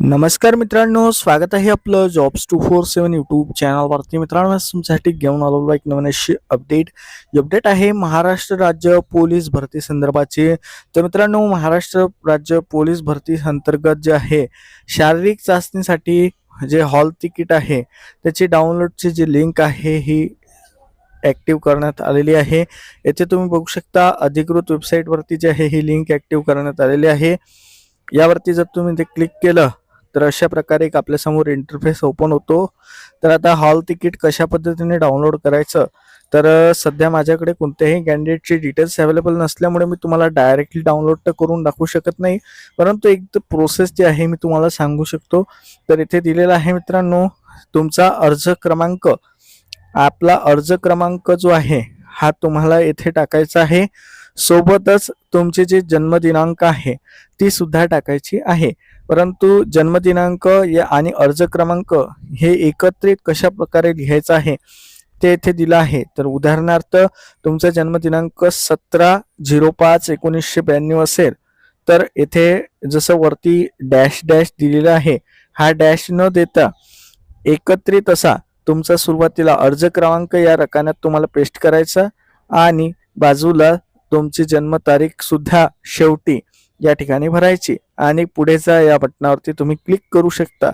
नमस्कार मित्रांनो स्वागत आहे आपलं jobs two four seven YouTube चॅनलवरती मित्रांनो तुमच्यासाठी घेऊन आलेलो एक नवीन अशी अपडेट अपडेट आहे महाराष्ट्र राज्य पोलीस भरती संदर्भाचे. तर मित्रांनो महाराष्ट्र राज्य पोलीस भरती अंतर्गत जे आहे शारीरिक चाचणीसाठी जे हॉल तिकीट आहे त्याची डाउनलोडची जी लिंक आहे ही ॲक्टिव्ह करण्यात आलेली आहे. येथे तुम्ही बघू शकता अधिकृत वेबसाईटवरती जी आहे ही लिंक ॲक्टिव्ह करण्यात आलेली आहे. यावरती जर तुम्ही ते क्लिक केलं तर अशा प्रकारे एक आपल्यासमोर इंटरफेस ओपन होतो. तर आता हॉल तिकीट कशा पद्धतीने डाउनलोड करायचं? तर सध्या माझ्याकडे कोणत्याही कॅन्डिडेटचे डिटेल्स अवेलेबल नसल्यामुळे मी तुम्हाला डायरेक्टली डाउनलोड तर करून दाखवू शकत नाही. परंतु एक प्रोसेस जी आहे मी तुम्हाला सांगू शकतो. तर इथे दिलेला आहे मित्रांनो तुमचा अर्ज क्रमांक. आपला अर्ज क्रमांक जो आहे हा तुम्हाला येथे टाकायचा आहे. सोबतच तुमचे जे जन्मदिनांक आहे ती सुद्धा टाकायची आहे. परंतु जन्मदिनांक या आणि अर्ज क्रमांक हे एकत्रित कशा प्रकारे लिहायचं आहे ते येथे दिलं आहे. तर उदाहरणार्थ तुमचा जन्मदिनांक सतरा झिरो पाच एकोणीसशे ब्याण्णव असेल तर येथे जसं वरती डॅश डॅश दिलेलं आहे हा डॅश न देता एकत्रित असा तुमचा सुरुवातीला अर्ज क्रमांक या रकान्यात तुम्हाला पेस्ट करायचा आणि बाजूला तुमची जन्मतारीख सुद्धा शेवटी या ठिकाणी भरायची आणि पुढेचा या बटनावरती तुम्ही क्लिक करू शकता.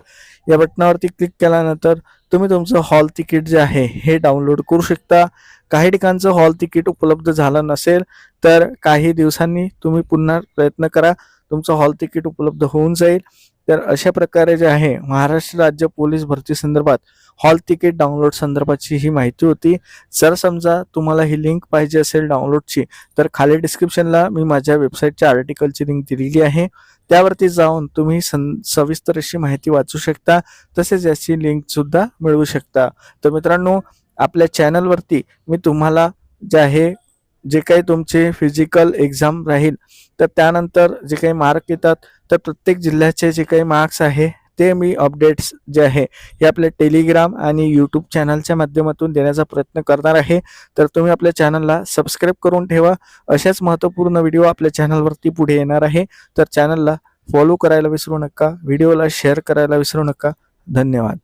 या बटनावरती क्लिक केल्यानंतर तुम्ही तुमचं हॉल तिकीट जे आहे हे डाउनलोड करू शकता. काही ठिकाणचं हॉल तिकीट उपलब्ध झालं नसेल तर काही दिवसांनी तुम्ही पुन्हा प्रयत्न करा. तुमचं हॉल तिकीट उपलब्ध होऊन जाईल. तर अशा प्रकारे जे आहे महाराष्ट्र राज्य पोलीस भरती संदर्भात हॉल तिकीट डाउनलोड संदर्भाची ही माहिती होती. जर समजा तुम्हाला ही लिंक पाहिजे असेल डाउनलोडची तर खाली डिस्क्रिप्शनला मी माझ्या वेबसाईटच्या आर्टिकलची लिंक दिलेली आहे. त्यावरती जाऊन तुम्ही सं सविस्तर अशी माहिती वाचू शकता तसेच याची लिंक सुद्धा मिळवू शकता. तर मित्रांनो आपल्या चॅनलवरती मी तुम्हाला जे आहे जे काही तुमचे फिजिकल एक्झाम राहील तर त्यानंतर जे काही मार्क येतात तर प्रत्येक जिल्ह्याचे जे काही मार्क्स आहे ते मी अपडेट्स जे आहे हे आपल्या टेलिग्राम आणि यूट्यूब चॅनलच्या माध्यमातून देण्याचा प्रयत्न करणार आहे. तर तुम्ही आपल्या चॅनलला सबस्क्राईब करून ठेवा. अशाच महत्त्वपूर्ण व्हिडिओ आपल्या चॅनलवरती पुढे येणार आहे. तर चॅनलला फॉलो करायला विसरू नका व्हिडिओला शेअर करायला विसरू नका. धन्यवाद.